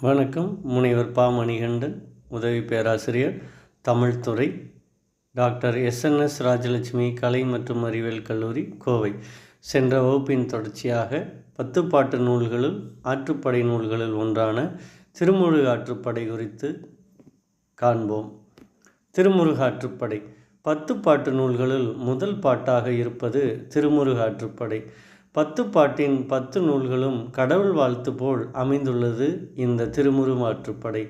வணக்கம். முனைவர் பா மணிகண்டன் உதவி பேராசிரியர் தமிழ்துறை டாக்டர் எஸ்என்எஸ் ராஜலட்சுமி கலை மற்றும் அறிவியல் கல்லூரி கோவை. சென்ற வகுப்பின் தொடர்ச்சியாக பத்துப்பாட்டு நூல்களுள் ஆற்றுப்படை நூல்களில் ஒன்றான திருமுருக ஆற்றுப்படை குறித்து காண்போம். திருமுருக ஆற்றுப்படை. பத்து பாட்டு நூல்களுள் முதல் பாட்டாக இருப்பது திருமுருக ஆற்றுப்படை. பத்து பாட்டின் பத்து நூல்களும் கடவுள் வாழ்த்து போல் அமைந்துள்ளது இந்த திருமுருமாற்றுப்படை.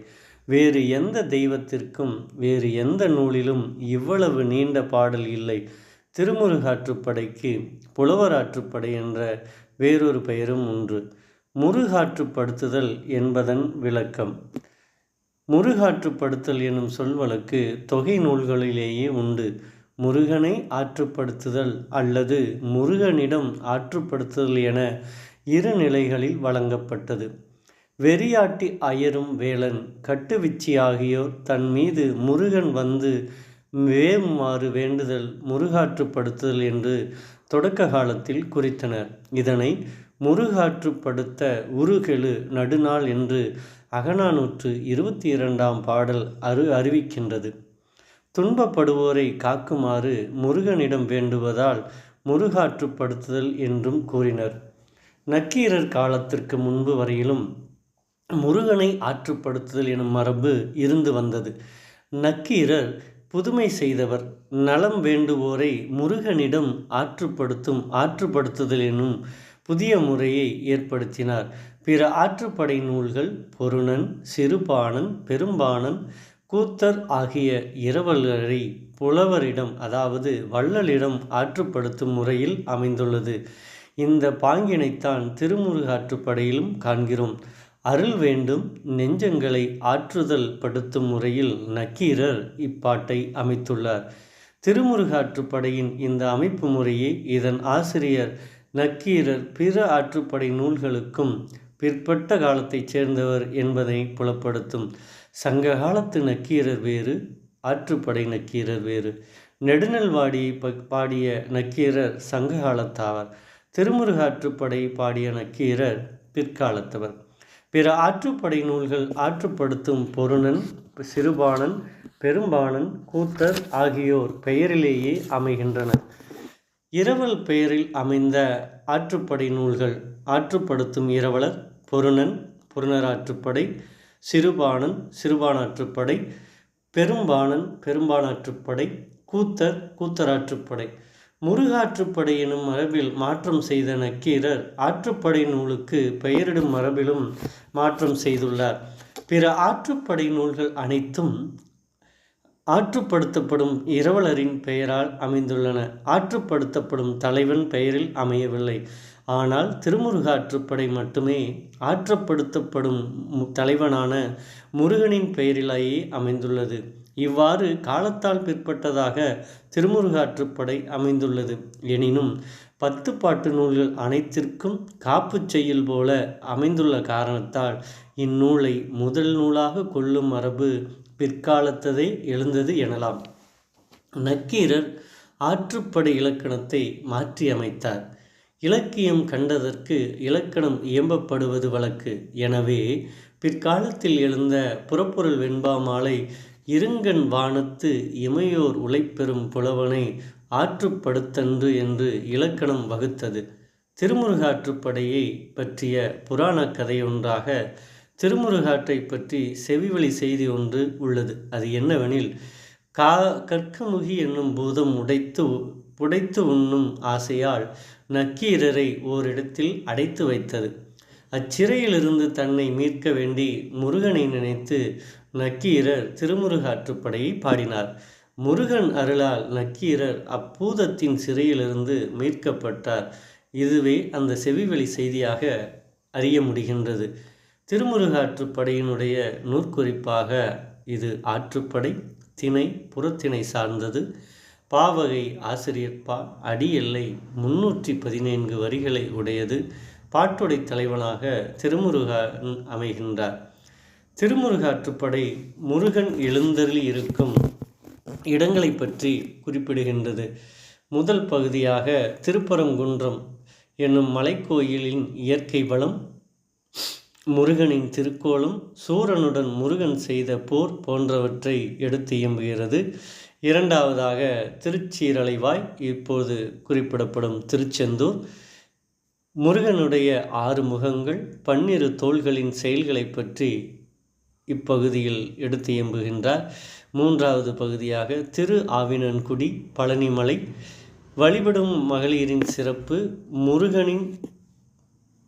வேறு எந்த தெய்வத்திற்கும் வேறு எந்த நூலிலும் இவ்வளவு நீண்ட பாடல் இல்லை. திருமுருகாற்றுப்படைக்கு புலவராற்றுப்படை என்ற வேறொரு பெயரும் உண்டு. முருகாற்றுப்படுத்துதல் என்பதன் விளக்கம். முருகாற்றுப்படுத்தல் எனும் சொல்வழக்கு தொகை நூல்களிலேயே உண்டு. முருகனை ஆற்றுப்படுத்துதல் அல்லது முருகனிடம் ஆற்றுப்படுத்துதல் என இரு நிலைகளில் வழங்கப்பட்டது. வெறியாட்டி அயரும் வேளன் கட்டுவிச்சி ஆகியோர் தன் மீது முருகன் வந்து வேவுமாறு வேண்டுதல் முருகாற்றுப்படுத்துதல் என்று தொடக்க காலத்தில் குறித்தனர். இதனை முருகாற்றுப்படுத்த உருகெழு நடுநாள் என்று அகநானூற்று இருபத்தி இரண்டாம் பாடல் அரு அறிவிக்கின்றது. துன்பப்படுவோரை காக்குமாறு முருகனிடம் வேண்டுவதால் முருகாற்றுப்படுத்துதல் என்றும் கூறினர். நக்கீரர் காலத்திற்கு முன்பு வரையிலும் முருகனை ஆற்றுப்படுத்துதல் எனும் மரபு இருந்து வந்தது. நக்கீரர் புதுமை செய்தவர் நலம் வேண்டுவோரை முருகனிடம் ஆற்றுப்படுத்தும் ஆற்றுப்படுத்துதல் எனும் புதிய முறையை ஏற்படுத்தினார். பிற ஆற்றுப்படை நூல்கள் பொருணன் சிறுபாணன் பெரும்பாணன் கூத்தர் ஆகிய இரவலரை புலவரிடம் அதாவது வள்ளலிடம் ஆற்றுப்படுத்தும் முறையில் அமைந்துள்ளது. இந்த பாங்கினைத்தான் திருமுருகாற்றுப்படையிலும் காண்கிறோம். அருள் வேண்டும் நெஞ்சங்களை ஆற்றுதல் படுத்தும் முறையில் நக்கீரர் இப்பாட்டை அமைத்துள்ளார். திருமுருகாற்றுப்படையின் இந்த அமைப்பு முறையே இதன் ஆசிரியர் நக்கீரர் பிற ஆற்றுப்படை நூல்களுக்கும் பிற்பட்ட காலத்தைச் சேர்ந்தவர் என்பதை புலப்படுத்தும். சங்க காலத்து நக்கீரர் வேறு ஆற்றுப்படை நக்கீரர் வேறு. நெடுநல்வாடி ப பாடிய நக்கீரர் சங்க காலத்தாவர் திருமுருகாற்றுப்படை பாடிய நக்கீரர் பிற்காலத்தவர். பிற ஆற்றுப்படை நூல்கள் ஆற்றுப்படுத்தும் பொருணன் சிறுபாணன் பெரும்பாணன் கூத்தர் ஆகியோர் பெயரிலேயே அமைகின்றனர் இரவல் பெயரில் அமைந்த ஆற்றுப்படை நூல்கள் ஆற்றுப்படுத்தும் இரவலர் பொருணன் பொருணராற்றுப்படை சிறுபாணன் சிறுபானாற்றுப்படை பெரும்பாணன் பெரும்பானாற்றுப்படை கூத்தர் கூத்தராற்றுப்படை முருகாற்றுப்படை எனும் மரபில் மாற்றம் செய்த நக்கீரர் ஆற்றுப்படை நூலுக்கு பெயரிடும் மரபிலும் மாற்றம் செய்துள்ளார். பிற ஆற்றுப்படை நூல்கள் அனைத்தும் ஆற்றுப்படுத்தப்படும் இரவலரின் பெயரால் அமைந்துள்ளன. ஆற்றுப்படுத்தப்படும் தலைவன் பெயரில் அமையவில்லை. ஆனால் திருமுருகாற்றுப்படை மட்டுமே ஆற்றப்படுத்தப்படும் தலைவனான முருகனின் பெயரிலேயே அமைந்துள்ளது. இவ்வாறு காலத்தால் பிற்பட்டதாக திருமுருகாற்றுப்படை அமைந்துள்ளது. எனினும் பத்து பாட்டு நூல்கள் அனைத்திற்கும் காப்பு செய்யல் போல அமைந்துள்ள காரணத்தால் இந்நூலை முதல் நூலாக கொள்ளும் மரபு பிற்காலத்ததே எழுந்தது எனலாம். நக்கீரர் ஆற்றுப்படை இலக்கணத்தை மாற்றியமைத்தார். இலக்கியம் கண்டதற்கு இலக்கணம் இயம்பப்படுவது வழக்கு. எனவே பிற்காலத்தில் எழுந்த புறப்பொருள் வெண்பா மாலை வானத்து இமையோர் உழைப்பெறும் புலவனை ஆற்றுப்படுத்தன்று என்று இலக்கணம் வகுத்தது. திருமுருகாற்றுப்படையை பற்றிய புராண கதையொன்றாக திருமுருகாற்றை பற்றி செவிவழி செய்தி ஒன்று உள்ளது. அது என்னவெனில் கா கற்கமுகி என்னும் பூதம் உடைத்து புடைத்து உண்ணும் ஆசையால் நக்கீரரை ஓரிடத்தில் அடைத்து வைத்தது. அச்சிறையிலிருந்து தன்னை மீட்க வேண்டி முருகனை நினைத்து நக்கீரர் திருமுருகாற்றுப்படையை பாடினார். முருகன் அருளால் நக்கீரர் அப்பூதத்தின் சிறையிலிருந்து மீட்கப்பட்டார். இதுவே அந்த செவிவெளி செய்தியாக அறிய முடிகின்றது. திருமுருகாற்றுப்படையினுடைய நூற்குறிப்பாக இது ஆற்றுப்படை திணை புறத்திணை சார்ந்தது. பாவகை ஆசிரியர் பா. அடி எல்லை முன்னூற்றி பதினைந்து வரிகளை உடையது. பாட்டுடை தலைவனாக திருமுருகன் அமைகின்றார். திருமுருகாற்றுப்படை முருகன் எழுந்தருளி இருக்கும் இடங்களை பற்றி குறிப்பிடுகின்றது. முதல் பகுதியாக திருப்பரங்குன்றம் என்னும் மலைக்கோயிலின் இயற்கை வளம் முருகனின் திருக்கோலம் சூரனுடன் முருகன் செய்த போர் போன்றவற்றை எடுத்து இயம்புகிறது. இரண்டாவதாக திருச்சீரலைவாய் இப்போது குறிப்பிடப்படும் திருச்செந்தூர். முருகனுடைய ஆறு முகங்கள் பன்னிரு தோள்களின் செயல்களை பற்றி இப்பகுதியில் எடுத்து இயம்புகின்றார். மூன்றாவது பகுதியாக திரு ஆவினன்குடி பழனிமலை வழிபடும் மகளிரின் சிறப்பு முருகனின்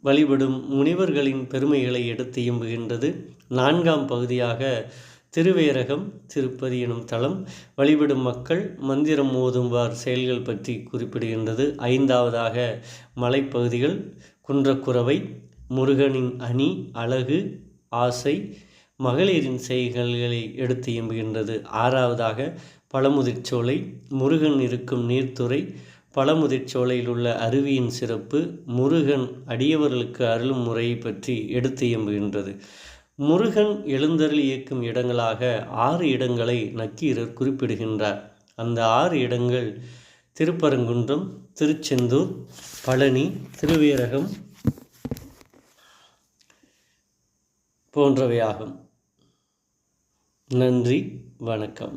வழிபடும் முனிவர்களின் பெருமைகளை எடுத்து இயம்புகின்றது. நான்காம் பகுதியாக திருவேரகம் திருப்பதி எனும் தளம் வழிபடும் மக்கள் மந்திரம் ஓதும்வார் செயல்கள் பற்றி குறிப்பிடுகின்றது. ஐந்தாவதாக மலைப்பகுதிகள் குன்றக்குறவை முருகனின் அணி அழகு ஆசை மகளிரின் செய்கைகளை எடுத்து இயம்புகின்றது. ஆறாவதாக பழமுதிர்ச்சோலை முருகன் இருக்கும் நீர்த்துறை பழமுதிர்ச்சோலையில் உள்ள அருவியின் சிறப்பு முருகன் அடியவர்களுக்கு அருளும் முறையை பற்றி எடுத்து இயம்புகின்றது. முருகன் எழுந்தருள் இயக்கும் இடங்களாக ஆறு இடங்களை நக்கீரர் குறிப்பிடுகின்றார். அந்த ஆறு இடங்கள் திருப்பரங்குன்றம் திருச்செந்தூர் பழனி திருவேரகம் போன்றவையாகும். நன்றி வணக்கம்.